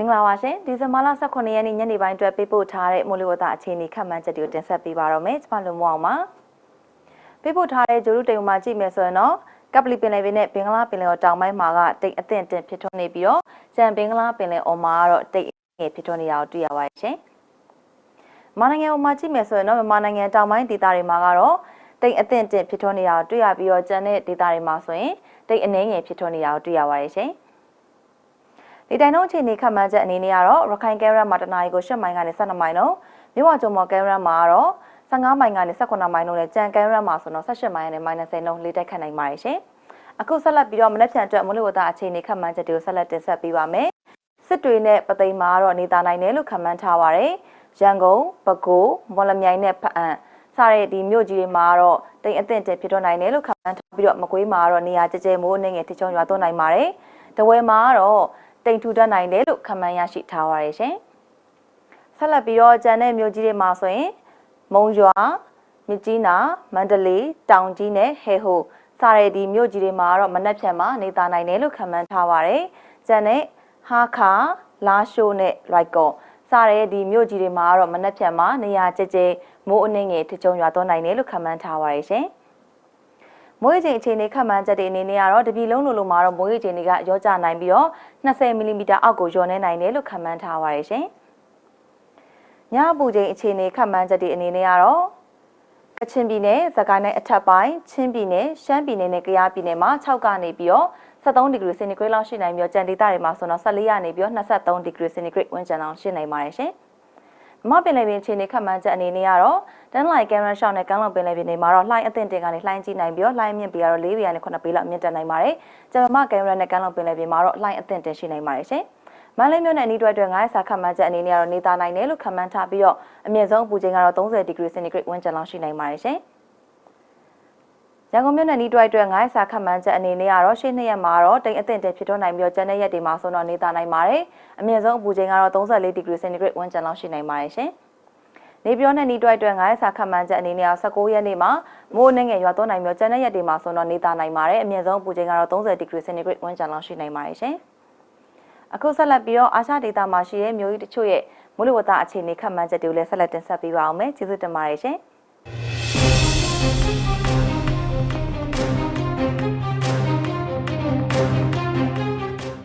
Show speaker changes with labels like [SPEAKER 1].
[SPEAKER 1] မင်္ဂလာပါရှင်ဒီဇင်ဘာလ18ရက်နေ့ညနေပိုင်းအတွက်ပေးပို့ထားတဲ့မိုးလေဝသအခြေအနေခန့်မှန်းချက်တွေကိုတင်ဆက်ပေးပါတော့မယ်ကျွန်မလူမောင်ပါပေးပို့ထားတဲ့ဂျိုရုတိမ်မှာကြည့်မယ်ဆိုရင်တော့ကပလီပင်လယ်ပြင်နဲ့ဘင်္ဂလားပင်လယ်တောင်ပိုင်းမှာကတိတ်အသင့်တင်ဖြစ်ထွန်းနေပြီးတော့ကျန်ဘင်္ဂလားပင်လယ်အော်မှာကတော့တိတ်ငယ်ဖြစ်ထွန်းနေတာကိုတွေ့ရပါတယ်ရှင်မြန်မာနိုင်ငံမှာကြည့်မယ်ဆိုရင်တော့မြန်မာနိုင်ငံတောင်ပိုင်းဒေသတွေမှာကတော့တိတ်အသင့်တင်ဖြစ်ထွန်းနေတာကိုတွေ့ရပြီးတော့ကျန်တဲ့ဒေသတွေမှာဆိုရင်တိတ်အနှဲငယ်ဖြစ်ထွန်းနေတာကိုတွေ့ရပါတယ်ရှင်ဒီ တိုင်လုံးအခြေအနေခန့်မှန်းချက်အနေနဲ့ကတော့ရခိုင်ကဲရတ်မှာတနအီကို10မိုင်ကနေ12မိုင်လုံးမြဝကျုံမော်ကဲရတ်မှာကတော့15မိုင်ကနေ18မိုင်လုံးနဲ့ကြံကဲရတ်မှာဆိုတော့18မိုင်နဲ့ -10 လုံးလေးတက်ခတ်နိုင်ပါတယ်ရှင်။အခုဆက်လက်ပြီးတော့မနေ့ဖြန်အတွက်မလို့ဝတာအခြေအနေခန့်မှန်းချက်တွေကိုဆက်လက်တင်ဆက်ပေးပါမယ်။စစ်တွေနဲ့ပသိမ်မှာတော့နေသားနိုင်တယ်လို့ခန့်မှန်းထားပါတယ်။ရန်ကုန်၊ပဲခူး၊မော်လမြိုင်နဲ့ဖအံစတဲ့ဒီမြို့ကြီးတွေမှာတော့တိမ်အသင့်တက်ဖြစ်တော့နိုင်တယ်လို့ခန့်မှန်းထားပြီးတော့မကွေးမှာတော့နေရာကျကျမိုးအနေငယ်ထချုံရွာသွန်းနိုင်ပါတယ်။တဝဲမှာတော့ တိမ်ထူတတ်နိုင်တယ်လို့ခန့်မှန်းရရှိထားပါတယ်ရှင်။ဆက်လက်ပြီးတော့ကျန်တဲ့မြို့ကြီးတွေမှာဆိုရင်မုံရွာမြကြီးနာမန္တလေးတောင်ကြီးနဲ့ဟဲဟိုစတဲ့ဒီမြို့ကြီးတွေမှာတော့မနက်ဖြန်မှာနေသားနိုင်တယ်လို့ခန့်မှန်းထားပါတယ်။ကျန်တဲ့ဟာခါလာရှိုးနဲ့လိုက်ကောစတဲ့ဒီမြို့ကြီးတွေမှာတော့မနက်ဖြန်မှာနေရာကျကျမိုးအနှင်းငယ်ထချုံရွာသွန်းနိုင်တယ်လို့ခန့်မှန်းထားပါတယ်ရှင်။ မိုးရေချိန်အခြေအနေခန့်မှန်းချက်တွေအနေနဲ့ကတော့တပြည်လုံးလိုလိုမှာတော့မိုးရေချိန်တွေကရောကျနိုင်ပြီးတော့20မီလီမီတာအောက်ကိုလျော်နေနိုင်တယ်လို့ခန့်မှန်းထားပါရရှင်။ညအပူချိန်အခြေအနေခန့်မှန်းချက်တွေအနေနဲ့ကတော့ကချင်ပြည်နယ်၊စကိုင်းတိုင်းအထက်ပိုင်း၊ချင်းပြည်နယ်၊ရှမ်းပြည်နယ်နဲ့ကယားပြည်နယ်မှာ6ကနေပြီးတော့73ဒီဂရီစင်တီဂရိတ်လောက်ရှိနိုင်ပြီးတော့ကြံဒေသတွေမှာဆိုတော့14ကနေပြီးတော့23ဒီဂရီစင်တီဂရိတ်ဝန်းကျင်လောက်ရှိနိုင်ပါတယ်ရှင်။ မမပင်လယ်ပြင်အခြေအနေခန့်မှန်းချက်အနေနဲ့ကတော့တန်းလိုက်ကင်မရာရှောင်းနဲ့ကမ်းလွန်ပင်လယ်ပြင်တွေမှာတော့လှိုင်းအသင့်တင်ကနေလှိုင်းကြီးနိုင်ပြီးတော့လှိုင်းမြင့်ပြီးတော့၄ပေကနေ9ပေလောက်မြင့်တက်နိုင်ပါတယ်။ကျမမကင်မရာနဲ့ကမ်းလွန်ပင်လယ်ပြင်မှာတော့လှိုင်းအသင့်တင်ရှိနိုင်ပါတယ်ရှင်။မန္တလေးမြို့နယ်အနီးတွဲအတွက်ငါးရက်စာခန့်မှန်းချက်အနေနဲ့ကတော့နေသားနိုင်တယ်လို့ခန့်မှန်းထားပြီးတော့အမြင့်ဆုံးအပူချိန်ကတော့30ဒီဂရီစင်တီဂရိတ်ဝန်းကျင်လောက်ရှိနိုင်ပါတယ်ရှင်။ ရန်ကုန်မြို့နယ်နီးတွိုက်အတွက်ငါးစာခန့်မှန်းချက်အနေနဲ့ကတော့ရှေ့နှစ်ရက်မှာတော့တိမ်အသင့်တင်ဖြစ်ထွန်းနိုင်ပြီးတော့ကျန်တဲ့ရက်တွေမှာဆိုတော့နေသားနိုင်ပါတယ်။အမြင့်ဆုံးအပူချိန်ကတော့34ဒီဂရီစင်တီဂရိတ်ဝန်းကျင်လောက်ရှိနိုင်ပါတယ်ရှင်။နေပြောနဲ့နီးတွိုက်အတွက်ငါးစာခန့်မှန်းချက်အနေနဲ့19ရက်နေ့မှာမိုးနှင်းငယ်ရွာသွန်းနိုင်ပြီးတော့ကျန်တဲ့ရက်တွေမှာဆိုတော့နေသားနိုင်ပါတယ်။အမြင့်ဆုံးအပူချိန်ကတော့30ဒီဂရီစင်တီဂရိတ်ဝန်းကျင်လောက်ရှိနိုင်ပါတယ်ရှင်။အခုဆက်လက်ပြီးတော့အာရှဒေသမှာရှိတဲ့မြို့ကြီးတချို့ရဲ့မိုးလေဝသအခြေအနေခန့်မှန်းချက်တွေကိုလည်းဆက်လက်တင်ဆက်ပေးပါအောင်မယ်။ကျေးဇူးတင်ပါတယ်ရှင်။